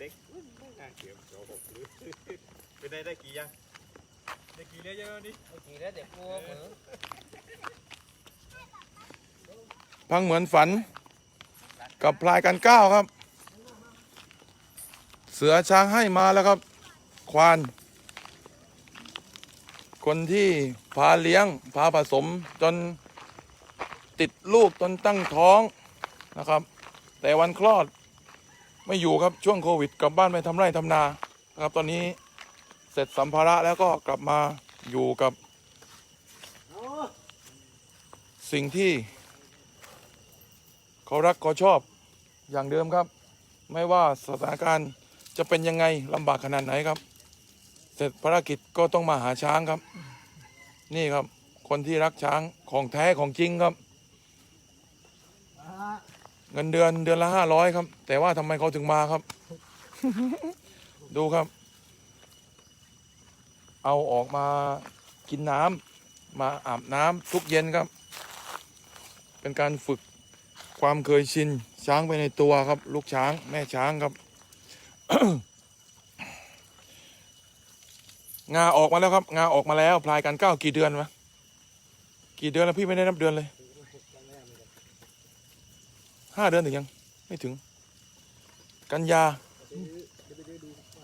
เด็กไม่น่าเกี่ยวโกหกหรือเป็นได้ได้กี่ยังได้กี่เลี้ยเยอะนี่เมื่อกี้แล้วเด็กกลัวเหมือนพังเหมือนฝัน กับพลายกันก้าวครับ เสือช้างให้มาแล้วครับ ควาน คนที่พาเลี้ยง พาผสมจนติดลูกจนตั้งท้องนะครับ แต่วันคลอด ไม่อยู่ครับช่วงโควิด กลับบ้านไปทำไร่ทำนานะครับ ตอนนี้เสร็จสัมภาระแล้วก็กลับมาอยู่กับสิ่งที่เขารักเขาชอบอย่างเดิมครับ ไม่ว่าสถานการณ์จะเป็นยังไงลำบากขนาดไหนครับ เสร็จภารกิจก็ต้องมาหาช้างครับ นี่ครับ คนที่รักช้างของแท้ของจริงครับ เงินเดือนเดือนละห้าร้อยครับ แต่ว่าทำไมเขาถึงมาครับ ดูครับ เอาออกมากินน้ำมาอาบน้ำทุกเย็นครับ เป็นการฝึกความเคยชินช้างไปในตัวครับ ลูกช้างแม่ช้างครับงาออกมาแล้วครับ งาออกมาแล้ว พลายกันเก้ากี่เดือนวะกี่เดือนแล้วพี่ไม่ได้นับเดือนเลย ห้าเดือนถึงยัง ไม่ถึง กันยา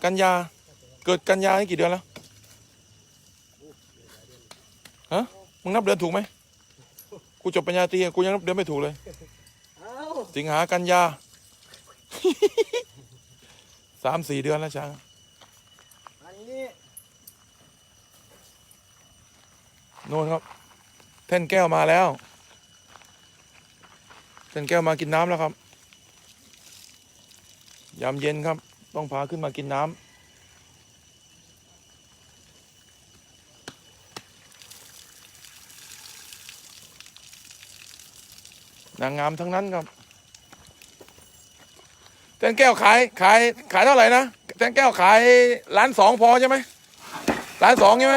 กันยา เกิดกันยานี่กี่เดือนแล้วฮะมึงนับเดือนถูกไหมกูจบปริญญาตรีอะกูยังนับเดือนไม่ถูกเลยเอ้าสิงหากันยาสามสี่เดือนแล้วช้างอันนี้โน่นครับ แท่นแก้วมาแล้วแท่ นแก้วมากินน้ำแล้วครับ ยามเย็นครับ ต้องพาขึ้นมากินน้ำนางงามทั้งนั้นครับแท่นแก้วขายขายขายเท่าไหร่นะแท่นแก้วขายล้านสองพอใช่ไหมล้านสองใช่ไหม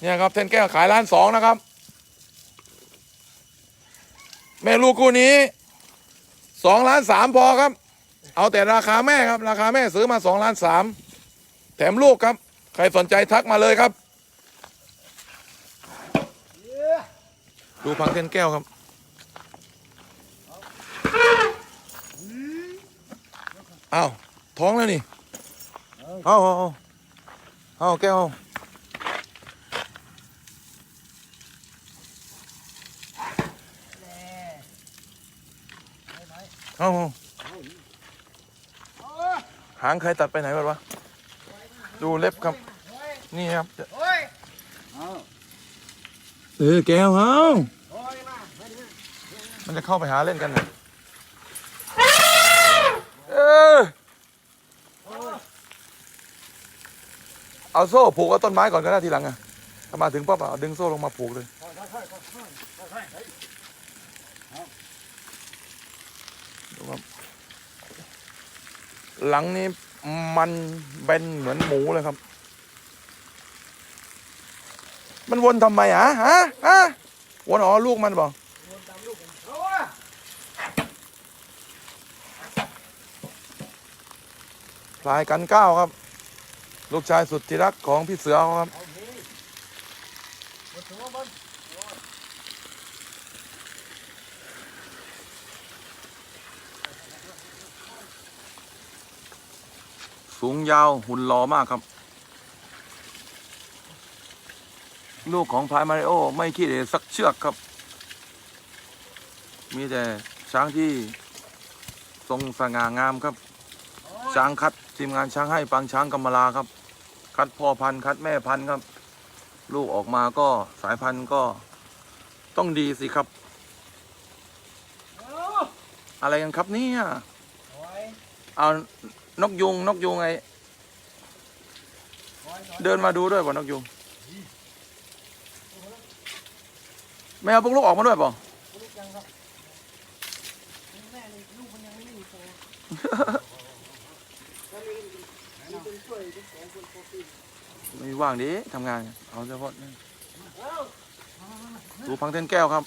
เนี่ยครับเทนแก้วขายล้านสองนะครับ แม่ลูกคู่นี้สองล้านสามพอครับ เอาแต่ราคาแม่ครับ ราคาแม่ซื้อมาสองล้านสามแถมลูกครับ ใครสนใจทักมาเลยครับ ดูพังเทนแก้วครับ อ้าว ท้องแล้วนี่ เอาเอาเอาเอาแก้วเอา เอาเอาหางใครตัดไปไหนบ้างวะ ดูเล็บครับ นี่ครับ เออแก้วเอ้ามันจะเข้าไปหาเล่นกันเนะเออเอาโซ่ผูกกับต้นไม้ก่อนก็ได้ทีหลังอะถ้ามาถึงปั๊บอะเอดึงโซ่ลงมาผูกเลยดูครับ หลังนี้มันเบนเหมือนหมูเลยครับ มันวนทำไมอะฮะฮะวนอ๋อลูกมันบอกพลายกันเก้าครับ ลูกชายสุดที่รักของพี่เสือครับ เอาดีมาถึงว่ามัน สูง ยาวหุ่นหล่อมากครับ ลูกของพายมาริโอไม่ขี้เหร่สักเชือกครับ มีแต่ช้างที่ทรงสง่างามครับ ช้างคัดทีมงานช้างให้ปางช้างกำมะลาครับ คัดพ่อพันธุ์คัดแม่พันธุ์ครับ ลูกออกมาก็สายพันธุ์ก็ต้องดีสิครับ อะไรกันครับเนี่ยเอานกยุงนกยุงไอโอ้ย เดินมาดูด้วยป่ะนกยุงไม่เอาพวกลูกออกมาด้วยป่ะไม่มีโตแล้วมีมีคนช่วยเป็นสองไม่ว่างดิทำงาน เอาเฉพาะดูพังเทนแก้วครับ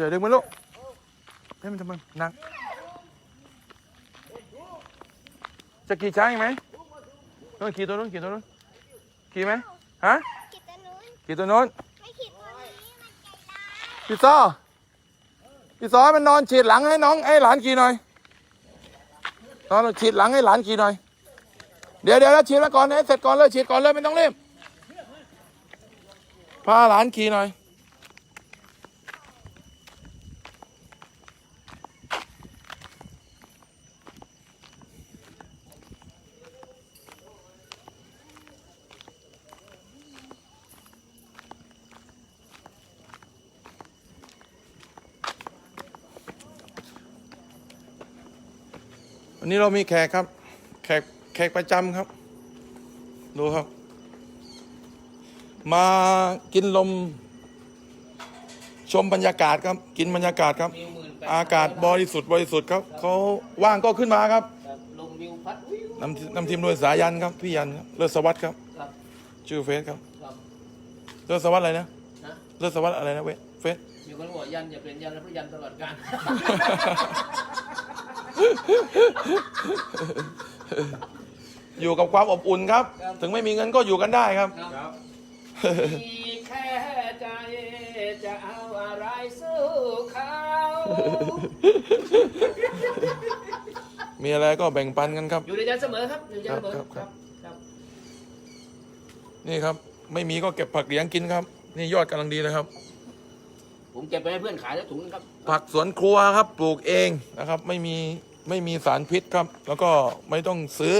อย่าดึงมันลูกให้มันทำไมหนัก จะขี่ช้างอีกไหมนู้นขี่ตัวนู้นขี่ตัวนู้นขี่ไหมฮะกิตนู้นขี่ตัวนู้นไม่ขีดตัวนี้มันใจร้ายพี่ซอพี่ซอมันนอนฉีดหลังให้น้องไอ้หลานขี่หน่อยนอนฉีดหลังให้หลานขี่หน่อย เดี๋ยวเดี๋ยวแล้วฉีดแล้วก่อนให้เสร็จก่อนเลยฉีดก่อนเลยไม่ต้องรีบพาหลานขี่หน่อย นนี้เรามีแขกครับ แขกแขกประจำครับ ดูครับ มากินลม ชมบรรยากาศครับ กินบรรยากาศครับวิวหมื่นแปดอากาศบริสุทธิ์บริสุทธิ์ครับเขาว่างก็ขึ้นมาครับครับลมวิวพัดวิวนำนำทีมโดยสายันครับพี่ยันครับเลิศสวัสดิ์ครับครับชื่อเฟซครับครับเลิศสวัสดิ์อะไรนะนะเลิศสวัสดิ์อะไรนะเว้ยเฟซมีคนบอกยันอย่าเป็นยันแล้วเพราะยันตลอดกาล อยู่กับความอบอุ่นครับ ถึงไม่มีเงินก็อยู่กันได้ครับ ครับ มีแค่ใจจะเอาอะไรสู้เขามีอะไรก็แบ่งปันกันครับ อยู่ในใจเสมอครับอยู่ในใจเสมอครับครับ ครับ นี่ครับ ไม่มีก็เก็บผักเหลียงกินครับ นี่ยอดกำลังดีเลยครับ ผมเก็บไปให้เพื่อนขายแล้วถุงนึงครับ ผักสวนครัวครับปลูกเองนะครับ ไม่มีไม่มีสารพิษครับ แล้วก็ไม่ต้องซื้อ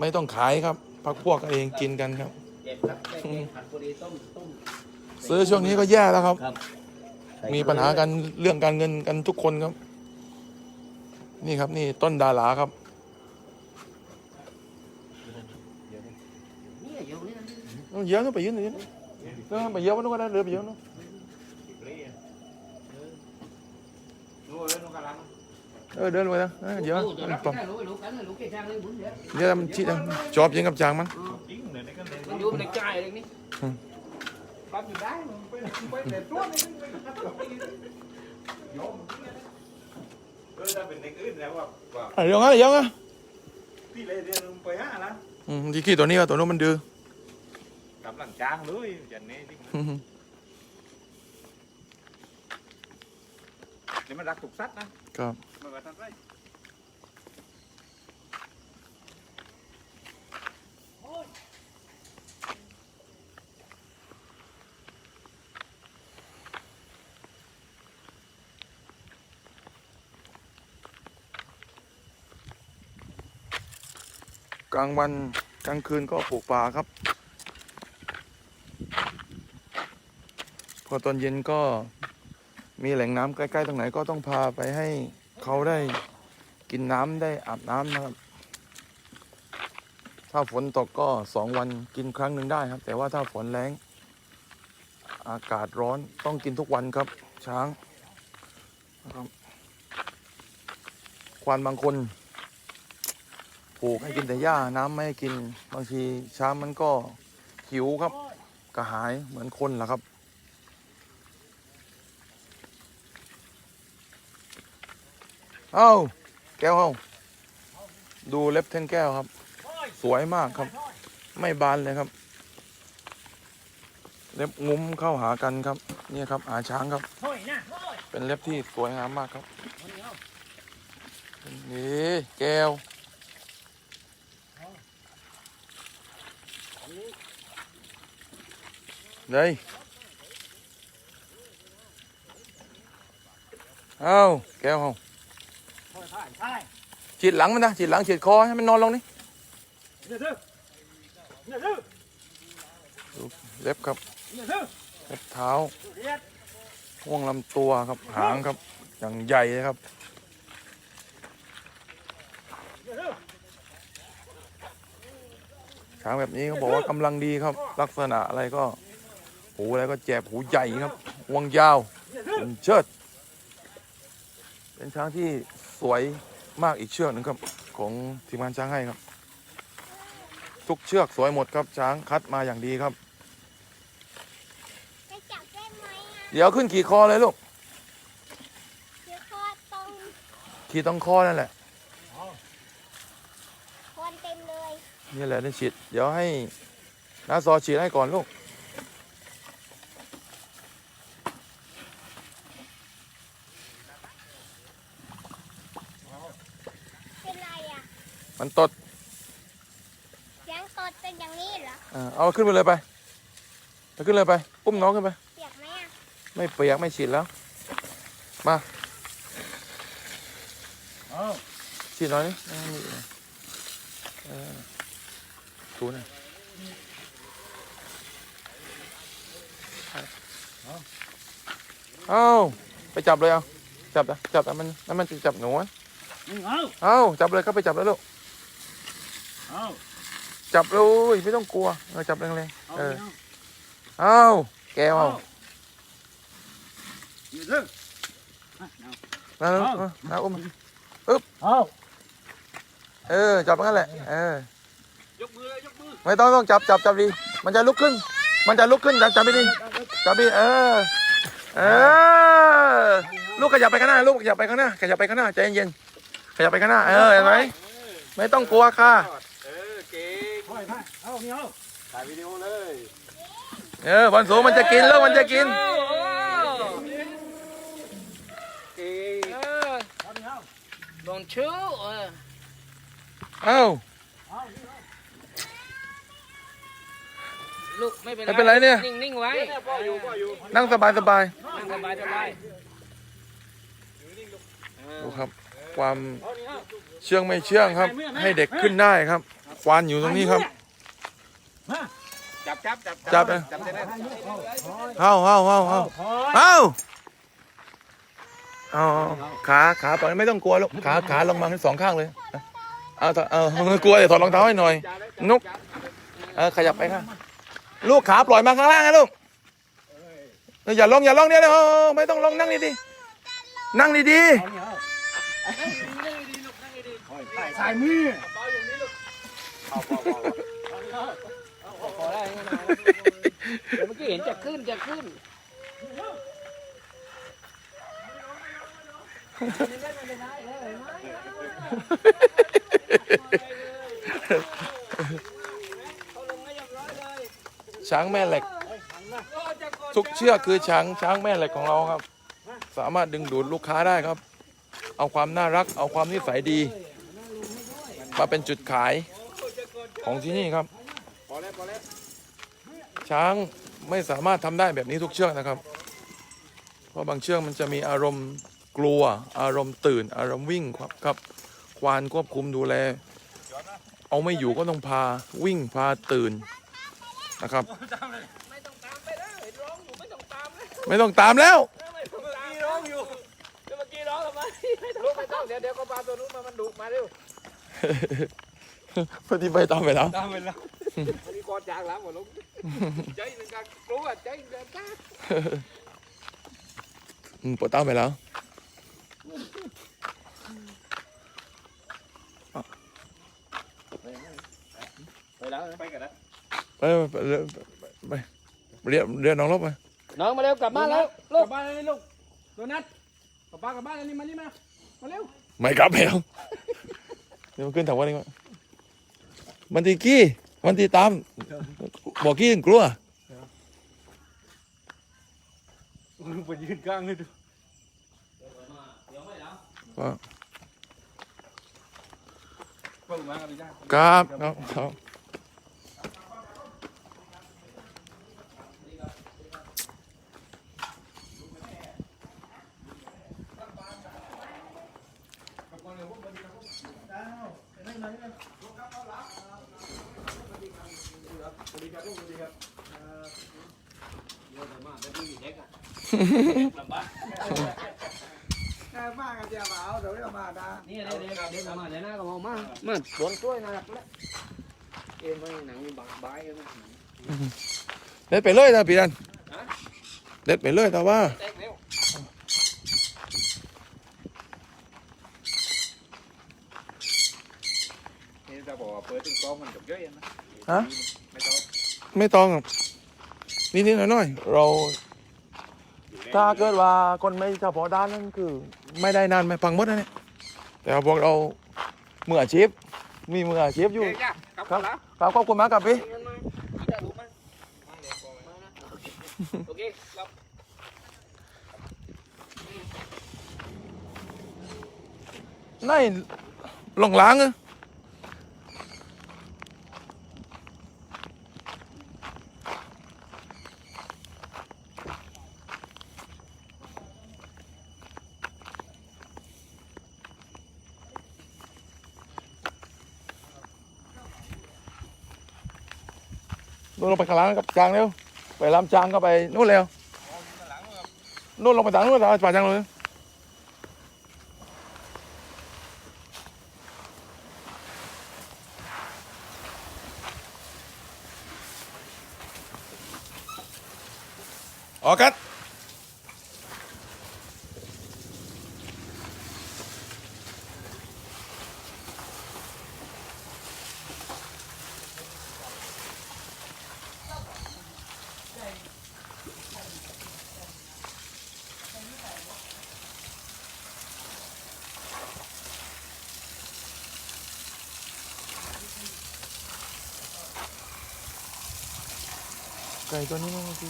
ไม่ต้องขายครับพักพวกเองกินกันครับ เก็บครับแค่เก็บผัดพอดีต้มต้มซื้อช่วงนี้ก็แย่แล้วครับ ครับมีปัญหากันเรื่องการเงินกันทุกคนครับ นี่ครับนี่ต้นดาราครับ เนี่ยเดี๋ยวนี้นะเอาเยอะก็ไปยืนยืน เออไปเยอะวันนู้นก็ได้เรือไปเยอะนู้นรู้เลยน้องกำลังเออเดินไปนะเออเยอะรู้จะรับไม่ได้รู้ไม่รู้กันรู้เก่งจังเลยบุญเดี๋ยวเดี๋ยวมันชิดนะจอบยิงกับจางมันจริงเลยนี่ก็เลยมันอยู่ในใจเลยนี่ปั๊บอยู่ได้มันไปไปเด็ดตัวนี่มันไปขับรถไปยอมเออถ้าเป็นเด็กอื่นแล้วว่าว่าอะเดี๋ยวงั้นเดี๋ยวงั้นพี่เลยเรียนไปห้านะอืมที่ขี้ตัวนี้ว่าตัวนู้นมันดื้อกำลังจ้างเลยอย่างนี้ นี่มเดี๋ยวมันรักถูกซัดนะครับมันมาทำไรกลางวันกลางคืนก็ปลูกป่าครับ พอตอนเย็นก็ มีแหล่งน้ำใกล้ๆตรงไหนก็ต้องพาไปให้เขาได้กินน้ำได้อาบน้ำนะครับ ถ้าฝนตกก็สองวันกินครั้งหนึ่งได้ครับ แต่ว่าถ้าฝนแรงอากาศร้อนต้องกินทุกวันครับ ช้างนะครับควานบางคนปลูกให้กินแต่หญ้าน้ำไม่ให้กินบางทีช้างมันก็หิวครับกระหายเหมือนคนแหละครับ เอ้าแก้วเอ้าดูเล็บแท่งแก้วครับ สวยมากครับ ไม่บานเลยครับ เล็บงุ้มเข้าหากันครับเนี่ยครับหาช้างครับ เป็นเล็บที่สวยงามมากครับนี่แก้ว đây không kéo không ห้อยใช่ใช่ฉีดหลังมันนะฉีดหลังฉีดคอให้มันนอนลงนี่เนี่ยดื้อเนี่ยดื้อเล็บครับเนี่ยดื้อเล็บเท้าเรียดห่วงลำตัวครับหางครับอย่างใหญ่เลยครับเนี่ยดื้อช้างแบบนี้เขาบอกว่ากำลังดีครับ ลักษณะอะไรก็ หูอะไรก็แจบหูใหญ่ครับห่วงยาวเป็นเชิด เป็นช้างที่ สวยมากอีกเชือกหนึ่งครับของทีมงานช้างให้ครับ ทุกเชือกสวยหมดครับช้างคัดมาอย่างดีครับเดี๋ยวขึ้นขี่คอเลยลูกขี่ตรงคอนั่นแหละคนเต็มเลยนี่แหละนี่ฉีดเดี๋ยวให้น้าซอฉีดให้ก่อนลูก มันตดเสียงตดเป็นอย่างนี้เหรออ่าเอาขึ้นไปเลยไปไปขึ้นเลยไปอุ้มน้องขึ้นไป เปียกไหมอะไม่เปียกไม่ฉีดแล้ว มาเอาฉีดหน่อยนี่อ่านี่เออถูหน่อยเอาไปจับเลยเอาจับนะจับนะมันนั่นมันจะจับหนูอะเอาเอาจับเลยก็ไปจับแล้วลูกเอาจับเลยไม่ต้องกลัวเออจับแรงเอาๆเออเอาเอาแกวเอาอยู่เถอะเอาแล้วเอาแล้วอุ้มเอาเออจับงั้นแหละเออยกมือเลยยกมือไม่ต้องต้องจับจับจับดีมันจะลุกขึ้น มันจะลุกขึ้นจับจับไม่ดีจับดีเออเออลูกขยับไปข้างหน้าลูกขยับไปข้างหน้าขยับไปข้างหน้าใจเย็นๆขยับไปข้างหน้าเออเห็นไหมไม่ต้องกลัวค่ะ ถ่ายวิดีโอเลยเออบอลสูงมันจะกินแล้วมันจะกินเก่งเอานี่เอา Don't chew. Uh, เอ้าลูกไม่เป็นไรไม่เป็นไรเนี่ย นิ่งๆไว้พ่ออยู่พ่ออยู่นั่งสบายสบายนั่งสบายสบายดูครับ ความเชื่องไม่เชื่องครับ ให้เด็กขึ้นได้ครับ วานอยู่ตรงนี้ครับ จับจับจับจับนะจับได้ไหมเอ้าเอ้าเอ้าเอ้าคอยเอ้าเอาเอาขาขาปล่อยไม่ต้องกลัวลูกขาขาลงมาทั้งสองข้างเลยเอาเอาเอากลัวเดี๋ยวถอดรองเท้าให้หน่อยนุกเออขยับไปข้างลูกขาปล่อยมาข้างล่างนะลูกเอออย่าลงอย่าลงเนี่ยเดี๋ยวไม่ต้องลงนั่งดีๆนั่งดีเอานี่เอาคอยไปสายมือ เอาเอาเอาพอได้ไม่นานเดี๋ยวเมื่อกี้เห็นจะขึ้นจะขึ้นช้างแม่เหล็ก ทุกเชือกคือช้างช้างแม่เหล็กของเราครับ สามารถดึงดูดลูกค้าได้ครับ เอาความน่ารัก เอาความนิสัยดี มาเป็นจุดขาย ของที่นี่ครับพอแล้วพอแล้วช้างไม่สามารถทำได้แบบนี้ทุกเชือกนะครับ เพราะบางเชือกมันจะมีอารมณ์กลัว อารมณ์ตื่น อารมณ์วิ่งครับครับควานควบคุมดูแล เอาไม่อยู่ก็ต้องพาวิ่งพาตื่นนะครับ ไม่ต้องตามไปแล้วเห็นร้องอยู่ไม่ต้องตามแล้วไม่ต้องตามแล้วไม่ต้องตามร้องอยู่เมื่อกี้ร้องทำไมไม่ต้องลูกไม่ต้องเดี๋ยวเดี๋ยวก็ปลาตัวนู้นมามันดุมาเร็ว พอดีไปตามไปแล้ว ตามไปแล้ววันนี้กอดจางแล้วหมดลงใจหนึ่งการกลัวใจหนึ่งการตาอืมปวดตามไปแล้วไปแล้วไปกันนะไปไปไปไปเรียกเรียกน้องลบไปน้องมาเร็วกลับบ้านแล้วกลูลักบบ้านเลยลูกโดนัทกลับบ้านกลับบ้านเลยนี่มานี่มามาเร็วไม่กลับแล้วเดี๋ยวมันขึ้นแถววันนี้ก่อน มันตีกี้ มันตีตาม บอกกี้กลัวมึงไปยืนกลางเลยดูว่าเพิ่งมากันดีจ้าครับครับครับมากันจะมาเอาเดี๋ยวเรามาดา นี่เดี๋ยวเดี๋ยวเดี๋ยว มาเดี๋ยวหน้าก็มองมามาโดนช่วยนะแล้วเอ็มไม่หนังมีบางใบเอ็มเด็ดไปเลยนะพี่ดันเด็ดไปเลยแต่ว่าเต็กเร็วนี่จะบอกว่าเปิดตึ้งก้องมันจบเยอะยังนะฮะไม่ต้องไม่ต้องหรอกนิดๆหน่อยๆเรา ถ้าเกิดว่าคนไม่เฉพาะด้านนั่นคือ ไม่ได้นานไม่ฟังหมดนะเนี่ย แต่ว่าพวกเรามืออาชีพมีมืออาชีพอยู่เจ๊จ้ะกลับครับแล้วครับขอบคุณมากครับพี่เงินมาจะรู้ไหมโอเคครับนี่หลงล้างอะ งไปข้างหล่างกับจางเร็วไปลำจางก็ไปนู่นเร็วนู่นลงไปทางนู่นป่าจางเลยออกกั ไก่ตัวนี้มันจริ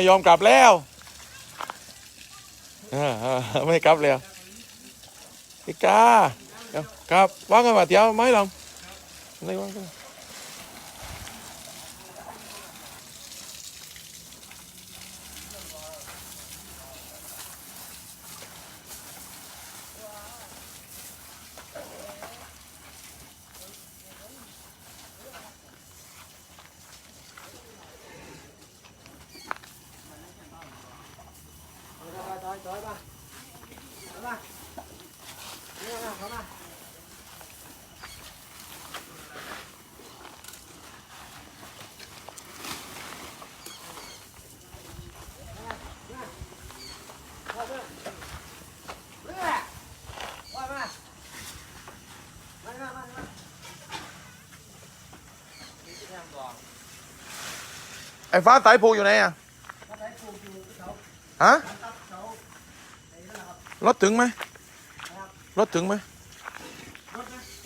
ไม่ยอมกลับแล้วไม่กลับแล้วพี่กาครับว่างกันมาเที่ยวไหมลองไม่ว่างกัน ไอ้ฟ้าสายผูกอยู่ไหนอะฮะรถถึงไหมรถถึงไหม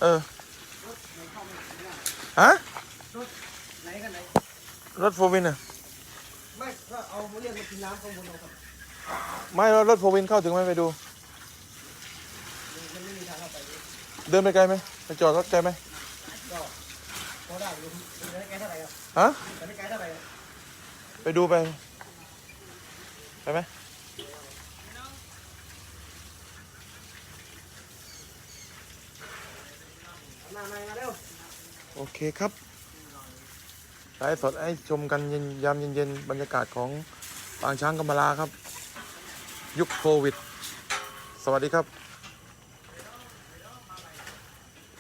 เออฮะไหนกันไหนรถโฟวินอะไม่ก็เอาเรียกมากินน้ำข้างบนเอาครับไม่รถโฟวินเข้าถึงไหมไปดูเดินไปไกลไหมไปจอดรถไกลไหมพอได้อยู่จะได้ไกลเท่าไหร่ครับฮะจะได้ไกลเท่าไหร่ ไปดูไปไปไหมมามามาเร็วโอเคครับไลฟ์สดให้ชมกันเย็นยามเย็นๆบรรยากาศของปางช้างกำมะลาครับ ยุคโควิด สวัสดีครับ